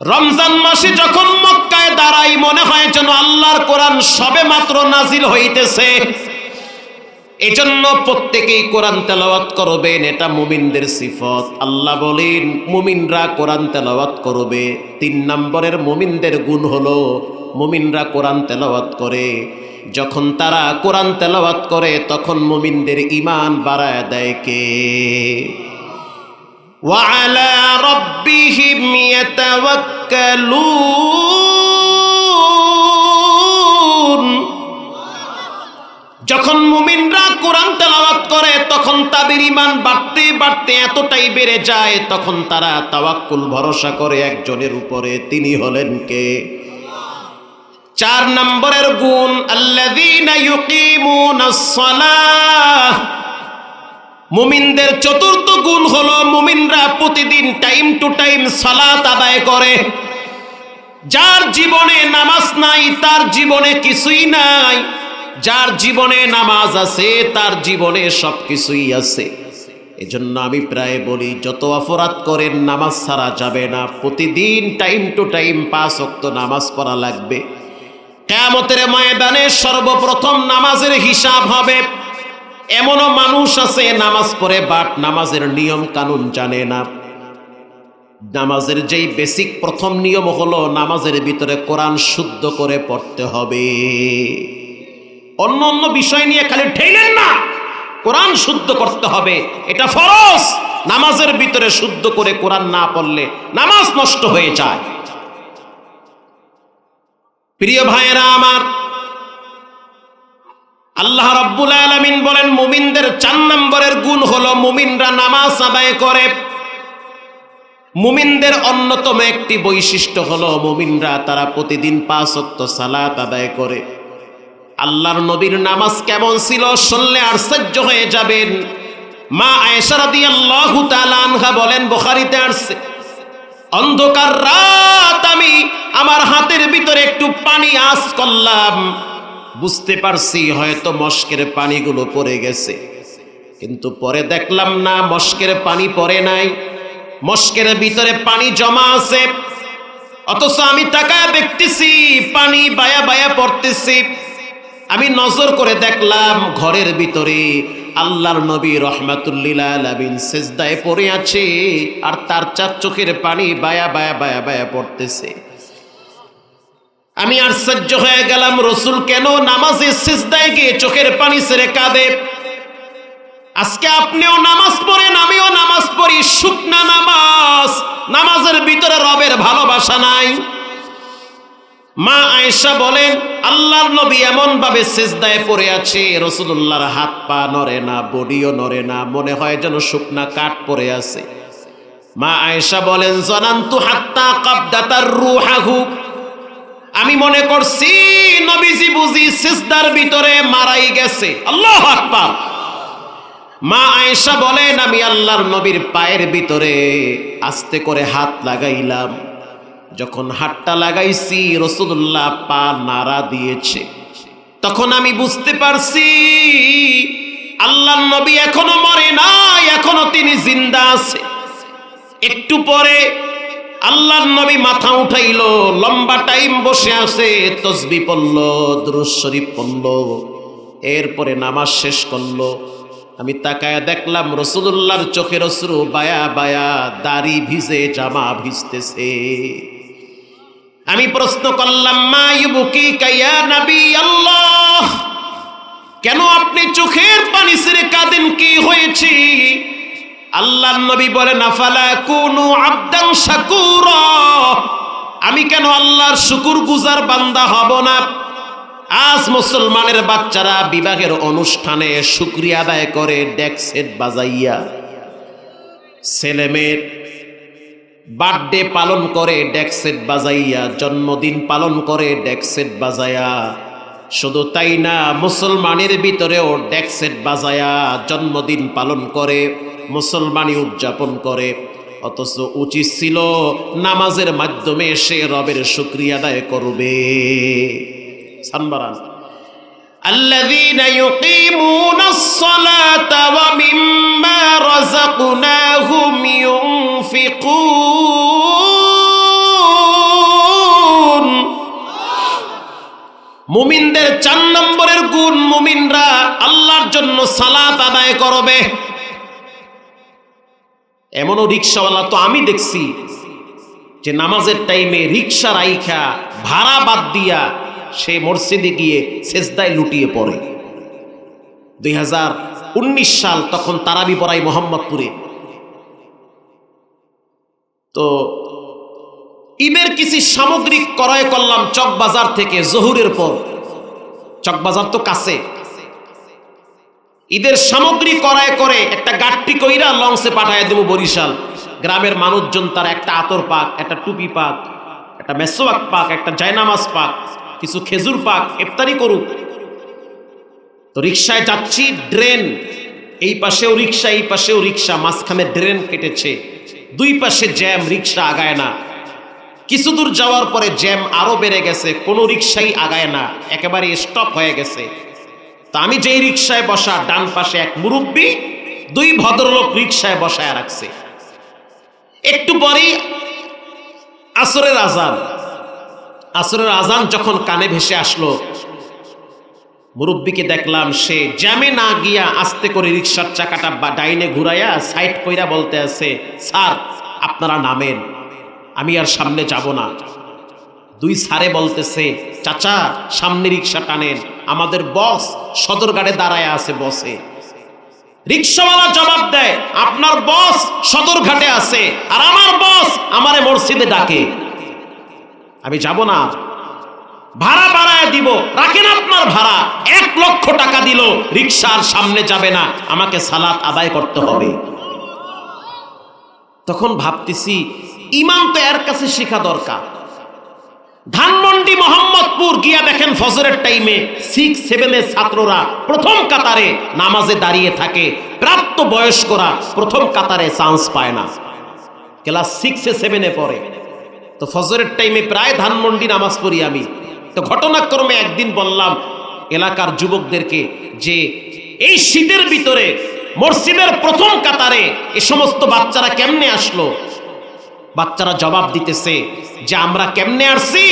রমজান মাসে যখন মক্কায় দাঁড়াই, মনে হয় যেন আল্লাহর কোরআন সবে মাত্র নাজিল হইতেছে। এজন্য প্রত্যেকেই কোরআন তেলাওয়াত করবেন, এটা মুমিনদের সিফত। আল্লাহ বলেন, মুমিনরা কোরআন তেলাওয়াত করবে। তিন নম্বরের মুমিনদের গুণ হলো, মুমিনরা কোরআন তেলাওয়াত করে। যখন তারা কোরআন তেলাওয়াত করে, তখন মুমিনদের ইমান বাড়ায় দেয় কে? ওয়ালা রব যখন মুমিনরা কোরআন তেলাওয়াত করে, তখন তাদের ইমান বাড়তে বাড়তে এতটাই বেড়ে যায়, তখন তারা তাওয়াক্কুল ভরসা করে একজনের উপরে, তিনি হলেন কে? চার নম্বরের গুণ মুমিনদের চতুর্থ গুণ হলো প্রতিদিন টাইম টু টাইম সালাত আদায় করে। যার জীবনে নামাজ নাই, তার জীবনে কিছুই নাই। যার জীবনে নামাজ আছে, তার জীবনে সব কিছুই আছে। এজন্য আমি প্রায় বলি, যত অপরাধ করেন, নামাজ ছাড়া যাবে না। প্রতিদিন টাইম টু টাইম পাঁচ অক্ত নামাজ পড়া লাগবে। কেয়ামতের ময়দানে সর্বপ্রথম নামাজের হিসাব হবে। এমনও মানুষ আছে, নামাজ পড়ে বাট নামাজের নিয়ম কানুন জানে না। নামাজের যেই বেসিক প্রথম নিয়ম হলো নামাজের ভিতরে কোরআন শুদ্ধ করে পড়তে হবে। অন্য অন্য বিষয় নিয়ে খালি ঠেলেন না। কোরআন শুদ্ধ করতে হবে। এটা ফরজ। নামাজের ভিতরে শুদ্ধ করে কোরআন না পড়লে নামাজ নষ্ট হয়ে যায়। প্রিয় ভাইয়েরা আমার, আল্লাহ রব্বুল আলমিন বলেন, মুমিনদের চার নম্বরের গুণ হলো মুমিনরা নামাজ আদায় করে। মুমিনদের অন্যতম একটি বৈশিষ্ট্য হলো মুমিনরা তারা প্রতিদিন পাঁচ সালাত আদায় করে। আল্লাহর নবীর নামাজ কেমন ছিল শুনলে আশ্চর্য হয়ে যাবেন। মা আয়েশারাদি আল্লাহ আনহা বলেন, বোখারিতে আসছে, অন্ধকার রাত, আমি আমার হাতের ভিতরে একটু পানি আস করলাম। বুঝতে পারছি হয়তো মস্কের পানিগুলো পড়ে গেছে। কিন্তু পরে দেখলাম না, মস্কের পানি পড়ে নাই। মস্কের ভিতরে পানি জমা আছে। অথচ আমি টাকা দেখতেছি, পানি বায়া বায়া পড়তেছি। আমি নজর করে দেখলাম, ঘরের ভিতরে আল্লাহর নবী রহমাতুল্লিল আলামিন সেজদায় পড়ে আছে আর তার চার চোখের পানি বায়া বায়া বায়া বায়া পড়তেছে। আমি আশ্চর্য হয়ে গেলাম, রসুল কেন নামাজে সিজদায় গিয়ে চোখের পানি ছেড়ে কাঁদে? আজকে আপনিও নামাজ পড়েন, আমিও নামাজ পড়ি। শুকনা নামাজ, নামাজের ভিতরে রবের ভালোবাসা নাই। মা আয়েশা বলেন আল্লাহর নবী এমন ভাবে সেজদায় পড়ে আছে রসুল্লাহর হাত পা নড়ে না, বডিও নড়ে না, মনে হয় যেন শুকনা কাঠ পড়ে আছে। মা আয়েশা বলেন, জনান্তু হাত্তা কাবদাতার রুহাহু। আমি মনে করছি, নবীজি বুঝি সিজদার ভিতরে মারাই গেছে। আল্লাহ আকবার। মা আয়েশা বলেন, আমি আল্লাহর নবীর পায়ের ভিতরে আস্তে করে হাত লাগাইলাম। যখন হাতটা লাগাইছি রসুল্লাহ পা নাড়া দিয়েছে। তখন আমি বুঝতে পারছি, আল্লাহর নবী এখনও মরে নাই, এখনও তিনি জিন্দা আছে। একটু পরে আল্লাহর নবী মাথা উঠাইল, লম্বা টাইম বসে আছে, তসবি পড়ল দুরুজ শরীফ পড়ল। এরপরে নামাজ শেষ করল। আমি তাকায় দেখলাম রসুল্লাহর চোখের অশ্রু বায়া বায়া দাড়ি ভিজে জামা ভিজতেছে। আমি প্রশ্ন করলাম, মা ইউবুকি কাইয়া নবী আল্লাহ, কেন আপনি চোখের পানি ছেড়ে কাঁদেন? কি হয়েছে? আল্লাহ নবী বলেন, আফালা কুনু আবদান শাকুর, আমি কেন আল্লাহর শুকুর গুজার বান্দা হব না? আজ মুসলমানের বাচ্চারা বিবাহের অনুষ্ঠানে শুক্রিয়া আদায় করে ডেকসেট বাজাইয়া। ছেলেমেয়ের বার্থডে পালন করে ডেকসেট বাজাইয়া, জন্মদিন পালন করে ডেকসেট বাজায়া। শুধু তাই না, মুসলমানের ভিতরেও ডেকসেট বাজায়া, জন্মদিন পালন করে, মুসলমানি উদযাপন করে। অথচ উচিত ছিল নামাজের মাধ্যমে সে রবের শুক্রিয়া আদায় করবে। মুমিনদের চার নম্বরের গুণ মুমিনরা আল্লাহর জন্য সালাত আদায় করবে। এমনও রিক্সাওয়ালা তো আমি দেখছি, যে নামাজের টাইমে রিক্সা রাইখা ভাড়া বাদ দিয়া সে মসজিদে গিয়ে সেজদায় লুটিয়ে পড়ে। দুই হাজার উনিশ সাল তখন তারাবি পড়াই মোহাম্মদপুরে। তো ঈদের কিছু সামগ্রিক ক্রয় করলাম চকবাজার থেকে জহুরের পর। চকবাজার তো কাছে। ঈদের সামগ্রী ক্রয় করে একটা গাঠটি কইরা লঞ্চে পাঠায় দেবো বরিশাল। গ্রামের মানুষজন তার একটা আতর পাক, একটা টুপি পাক, একটা মেসোয়াক পাক, একটা জায়নামাজ পাক। কিছু খেজুর পাক, ইফতারি করুক। তো রিক্সায় যাচ্ছি, ড্রেন। এই পাশেও রিক্সা এই পাশেও রিক্সা মাঝখানে ড্রেন কেটেছে। দুই পাশে জ্যাম রিক্সা আগায় না। কিছু দূর যাওয়ার পরে জ্যাম আরও বেড়ে গেছে, কোনো রিক্সাই আগায় না, একেবারে স্টপ হয়ে গেছে। তা আমি যেই রিক্সায় বসা, ডান পাশে এক মুরব্বী দুই ভদ্রলোক রিক্সায় বসায় রাখছে। একটু পরেই আসরের আজান। আসরের আজান যখন কানে ভেসে আসলো, মুরব্বীকে দেখলাম সে জ্যামে না গিয়া আস্তে করে রিক্সার চাকাটা বা ডাইনে ঘুরাইয়া সাইড কইরা বলতে আছে, স্যার, আপনারা নামেন, আমি আর সামনে যাব না। দুই সারে বলতেছে, চাচা, সামনে রিক্সা টানেন, আমাদের বস সদর সদরঘাটে দাঁড়ায় আছে বসে। রিক্সাওয়ালা জবাব দেয়, আপনার বস সদরঘাটে আছে, আর আমার বস আমারে মসজিদে ডাকে। আমি যাব না। ভাড়া বাড়ায় দিব। রাখেন আপনার ভাড়া। এক লক্ষ টাকা দিল, রিক্সার সামনে যাবে না। আমাকে সালাত আদায় করতে হবে। তখন ভাবতেছি, ইমাম তো এর কাছে শেখা দরকার। ধানমন্ডি মোহাম্মদপুর গিয়া দেখেন ফজরের টাইমে সিক্স সেভেনের ছাত্ররা প্রথম কাতারে নামাজে দাঁড়িয়ে থাকে। প্রাপ্ত বয়স্করা প্রথম কাতারে চান্স পায় না। ক্লাস সিক্সে সেভেনে পড়ে। তো ফজরের টাইমে প্রায় ধানমন্ডি নামাজ পড়ি আমি। তো ঘটনাক্রমে একদিন বললাম, এলাকার যুবকদেরকে যে এই শীতের ভিতরে মসজিদের প্রথম কাতারে এ সমস্ত বাচ্চারা কেমনে আসলো? বাচ্চারা জবাব দিতেছে যে, আমরা কেমনে আসছি?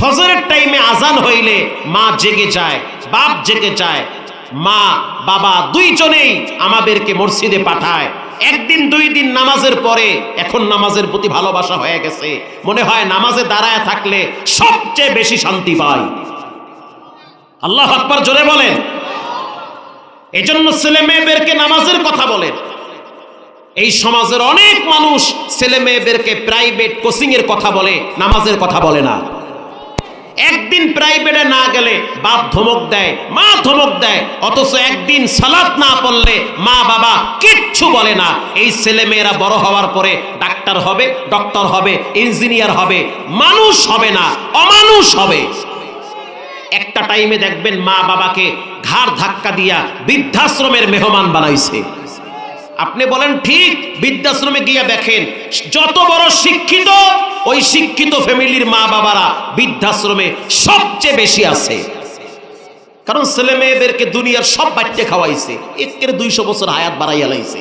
ফজরের টাইমে আজান হইলে মা জেগে যায়, বাপ জেগে যায়। মা, বাবা দুইজনেই আমাদেরকে মসজিদে পাঠায়। একদিন, দুই দিন নামাজের পরে এখন নামাজের প্রতি ভালোবাসা হয়ে গেছে। মনে হয় নামাজে দাঁড়ায় থাকলে সবচেয়ে বেশি শান্তি পাই। আল্লাহ আকবর জোরে বলেন। এজন্য ছেলে মেয়েদেরকে নামাজের কথা বলেন। এই সমাজের অনেক মানুষ ছেলে মেয়েদেরকে প্রাইভেট কোচিং এর কথা বলে, নামাজের কথা বলে না। একদিন প্রাইভেটে না গেলে বাপ ধমক দেয়, মা ধমক দেয়, অথচ একদিন সালাত না পড়লে মা বাবা কিচ্ছু বলে না। এই ছেলে মেয়েরা বড় হওয়ার পরে ডাক্তার হবে ডক্টর হবে ইঞ্জিনিয়ার হবে, মানুষ হবে না, অমানুষ হবে। একটা টাইমে দেখবেন মা বাবাকে ঘাড় ধাক্কা দিয়া বৃদ্ধাশ্রমের মেহমান বানাইছে। আপনি বলেন, ঠিক, বৃদ্ধাশ্রমে গিয়ে দেখেন, যত বড় শিক্ষিত ওই শিক্ষিত ফ্যামিলির মা বাবারা বৃদ্ধাশ্রমে সবচেয়ে বেশি আছে। কারণ ছেলে মেয়েদেরকে দুনিয়ার সব বাচ্চা খাওয়াইছে। একের দুইশো বছর হায়াত বাড়াইয়া লাইছে।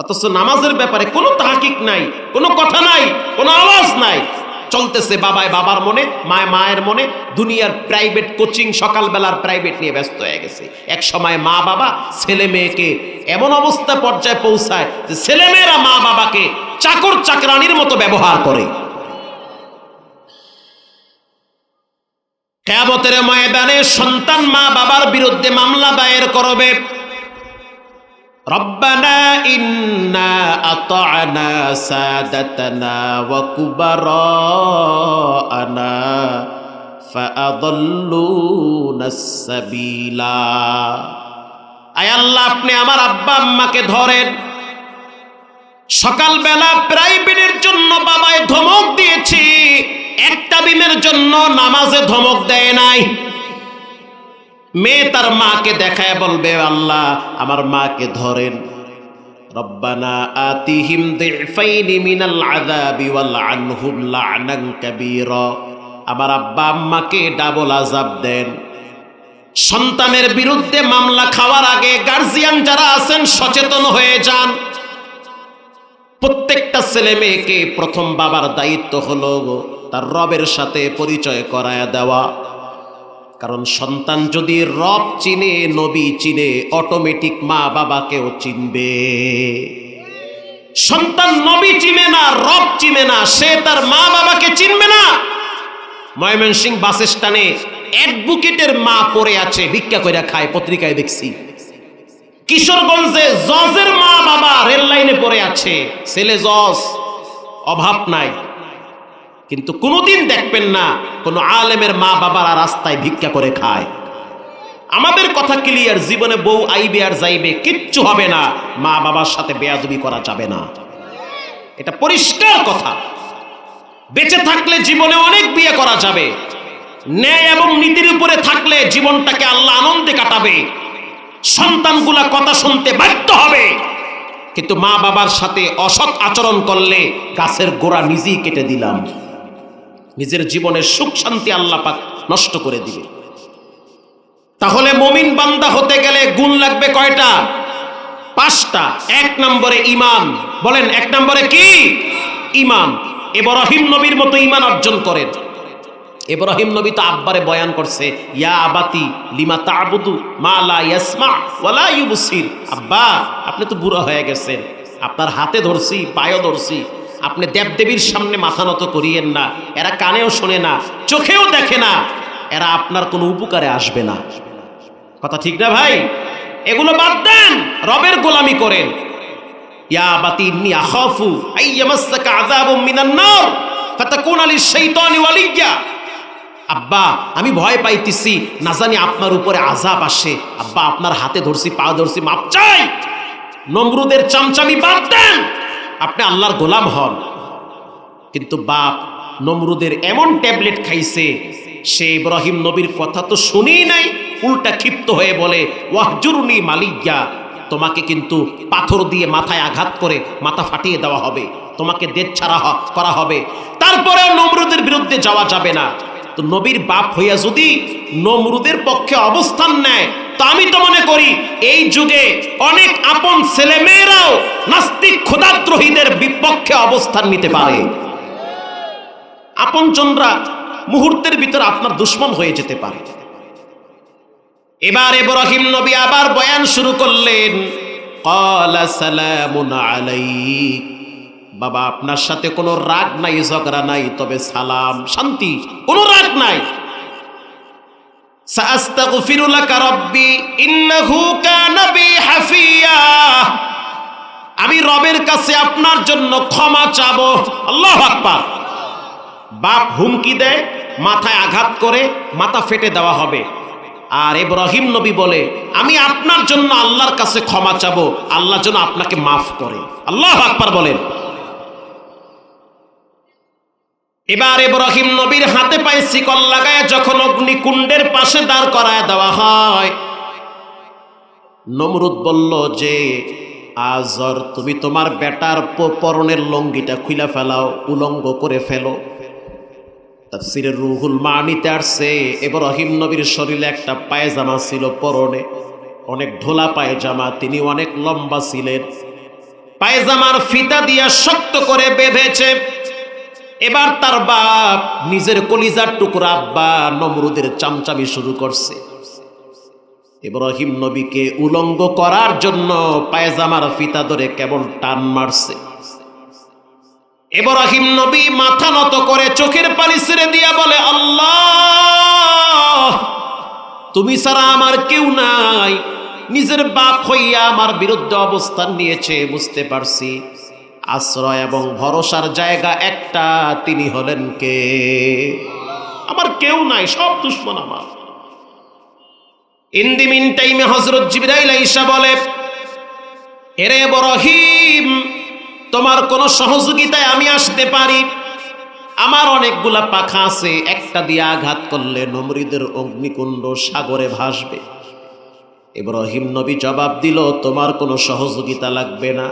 অথচ নামাজের ব্যাপারে কোনো তাহাকিক নাই, কোনো কথা নাই, কোনো আওয়াজ নাই। চলতেছে বাবায় বাবার মনে, মায় মায়ের মনে, দুনিয়ার প্রাইভেট কোচিং সকালবেলার প্রাইভেট নিয়ে ব্যস্ত হয়ে গেছে। এক সময় মা বাবা ছেলে মেয়েকে এমন অবস্থা পর্যায়ে পৌঁছায় যে ছেলে মেয়েরা মা বাবাকে চাকর চাকরানির মতো ব্যবহার করে। কেয়াবতের ময়দানে সন্তান মা বাবার বিরুদ্ধে মামলা দায়ের করবে। ইন্না সাবিলা। আল্লাহ, আপনি আমার আব্বা আম্মাকে ধরেন। সকালবেলা প্রাইভেটের জন্য বাবায় ধমক দিয়েছি। একটা দিনের জন্য নামাজে ধমক দেয় নাই। মেয়ে তার মাকে দেখায় বলবে, আল্লাহ, আমার মাকে ধরেন। আমার আব্বা আম্মাকে ডাবল আযাব দেন। সন্তানের বিরুদ্ধে মামলা খাওয়ার আগে গার্জিয়ান যারা আছেন সচেতন হয়ে যান। প্রত্যেকটা ছেলে মেয়েকে প্রথম বাবার দায়িত্ব হলো তার রবের সাথে পরিচয় করায় দেওয়া। কারণ সন্তান যদি রব চিনে, নবী চিনে অটোমেটিক মা বাবাকেও চিনবে। সন্তান নবী চিনে না, রব চিনে না, সে তার মা বাবাকে চিনবে না। ময়মনসিং বাস স্ট্যান্ডে অ্যাডভোকেটের মা পড়ে আছে, ভিক্ষা কইরা খায়, পত্রিকায় দেখছি। কিশোরগঞ্জে জজের মা বাবা রেল লাইনে পড়ে আছে, ছেলে জজ, অভাব নাই। কিন্তু কোনোদিন দেখবেন না, কোনো আলেমের মা বাবারা রাস্তায় ভিক্ষা করে খায়। আমাদের কথা ক্লিয়ার জীবনে বউ আইবে আর যাইবে, কিচ্ছু হবে না, মা বাবার সাথে বেয়াদবি করা যাবে না। এটা পরিষ্কার কথা। বেঁচে থাকলে জীবনে অনেক বিয়ে করা যাবে। ন্যায় এবং নীতির উপরে থাকলে জীবনটাকে আল্লাহ আনন্দে কাটাবে। সন্তানগুলা কথা শুনতে বাধ্য হবে। কিন্তু মা বাবার সাথে অসৎ আচরণ করলে গাছের গোড়া নিজেই কেটে দিলাম। নিজের জীবনের সুখ শান্তি আল্লাহ পাক নষ্ট করে দিবে। তাহলে মমিন বান্দা হতে গেলে গুণ লাগবে কয়টা? পাঁচটা। এক নম্বরে ইমান বলেন, এক নম্বরে কি? ইমান এব্রাহিম নবীর মতো ইমান অর্জন করেন। এব্রাহিম নবী তো আব্বারে বয়ান করছে, ইয়া আবাতি লিমা তাবুদু মা লা ইয়াসমা ওয়ালা ইউবসির। আব্বা, আপনি তো বুড়ো হয়ে গেছেন। আপনার হাতে ধরছি, পায়ে ধরছি। আপনি দেবদেবীর সামনে মাথা নত করিয়েন না, এরা কানেও শোনে না, চোখেও দেখে না, এরা আপনার কোনো উপকারে আসবে না। কথা ঠিক না ভাই? এগুলো বাদ দেন, রবের গোলামি করেন। ইয়া বাতি ইন্নি আখাফু, আইয়ামাসসাকা আযাবুম মিনান নার, ফাতাকুনা লিশ-শাইতানি ওয়ালিয়্যা। আব্বা, আমি ভয় পাইতেছি, না জানি আপনার উপরে আজাব আসে। আব্বা, আপনার হাতে ধরছি, পা ধরছি, মাপ চাই। নমরুদের চামচামি বাদ দেন। আপনি আল্লাহর গোলাম হন। কিন্তু বাপ নমরুদের এমন ট্যাবলেট খাইছে, সে ইব্রাহিম নবীর কথা তো শুনেই নাই, উল্টা ক্ষিপ্ত হয়ে বলে, ওয়াহজুরুনি মালিকা তোমাকে কিন্তু পাথর দিয়ে মাথায় আঘাত করে মাথা ফাটিয়ে দেওয়া হবে, তোমাকে দেশ ছাড়া করা হবে। তারপরেও নমরুদের বিরুদ্ধে যাওয়া যাবে না। তো নবীর বাপ হইয়া যদি নমরুদের পক্ষে অবস্থান নেয় আমি তো মনে করি, এই যুগে অনেক আপন ছেলে মেয়েরাও নাস্তিক খোদাদ্রোহীদের বিপক্ষে অবস্থান নিতে পারে। আপনজনরা মুহূর্তের ভিতর আপনার দুশ্মন হয়ে যেতে পারে। এবার ইব্রাহিম নবী আবার বয়ান শুরু করলেন বাবা, আপনার সাথে কোনো রাগ নাই, ঝগড়া নাই, তবে সালাম, শান্তি, কোনো রাগ নাই। আমি রবের কাছে আপনার জন্য ক্ষমা চাব। আল্লাহ আকবার। বাপ হুমকি দেয়, মাথায় আঘাত করে, মাথা ফেটে দেওয়া হবে। আর ইব্রাহিম নবী বলে, আমি আপনার জন্য আল্লাহর কাছে ক্ষমা চাবো। আল্লাহ যেন আপনাকে মাফ করে। আল্লাহ আকবার বলেন। এবার ইব্রাহিম নবীর হাতে পায়ে শিকল লাগায় যখন অগ্নিকুণ্ডের পাশে দাঁড় করায় দেওয়া হয়। নমরুদ বলল, যে আজর, তুমি তোমার বেটার পরনের লঙ্গিটা খুইলা ফেলাও, উলঙ্গ করে ফেলো। তাফসিরের রুহুল মানিতে আসছে, ইব্রাহিম নবীর শরীরে একটা পায়জামা ছিল পরনে। অনেক ঢোলা পায়জামা, তিনি অনেক লম্বা ছিলেন। পায়জামার ফিতা দিয়া শক্ত করে বেঁধেছে। এবার তার বাপ নিজের কলিজার টুকরা আব্বা নমরুদের চামচামি শুরু করছে। ইব্রাহিম নবীকে উলঙ্গ করার জন্য পায়জামার ফিতা ধরে কেবল টান মারছে। ইব্রাহিম নবী মাথা নত করে চোখের পানি ছেড়ে দিয়া বলে, আল্লাহ, তুমি ছাড়া আমার কেউ নাই। নিজের বাপ হইয়া আমার বিরুদ্ধে অবস্থান নিয়েছে, বুঝতে পারছি। আশ্রয় এবং ভরসার জায়গা একটা, তিনি হলেন কে? আমার কেউ নাই, সব দুশ্মন আমার। ইন দি মিন টাইমে হজরত জিবরাইল বলে, এরে বরহিম তোমার কোনো সহযোগিতায় আমি আসতে পারি? আমার অনেকগুলা পাখা আছে, একটা দিয়ে আঘাত করলে নমরিদের অগ্নিকুণ্ড সাগরে ভাসবে। ইব্রাহিম নবী জবাব দিল, তোমার কোনো সহযোগিতা লাগবে না।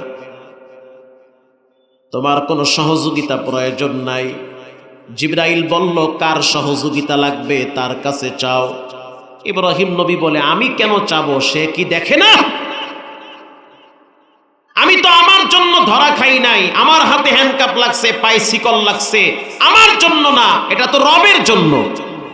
তোমার কোনো সহযোগিতা প্রয়োজন নাই। জিব্রাইল বলল, কার সহযোগিতা লাগবে তার কাছে চাও। ইব্রাহিম নবী বলে, আমি কেন চাবো? সে কি দেখে না? আমি তো আমার জন্য ধরা খাই নাই। আমার হাতে হ্যান্ডকাপ লাগছে পায়ে শিকল লাগছে। আমার জন্য না, এটা তো রবের জন্য।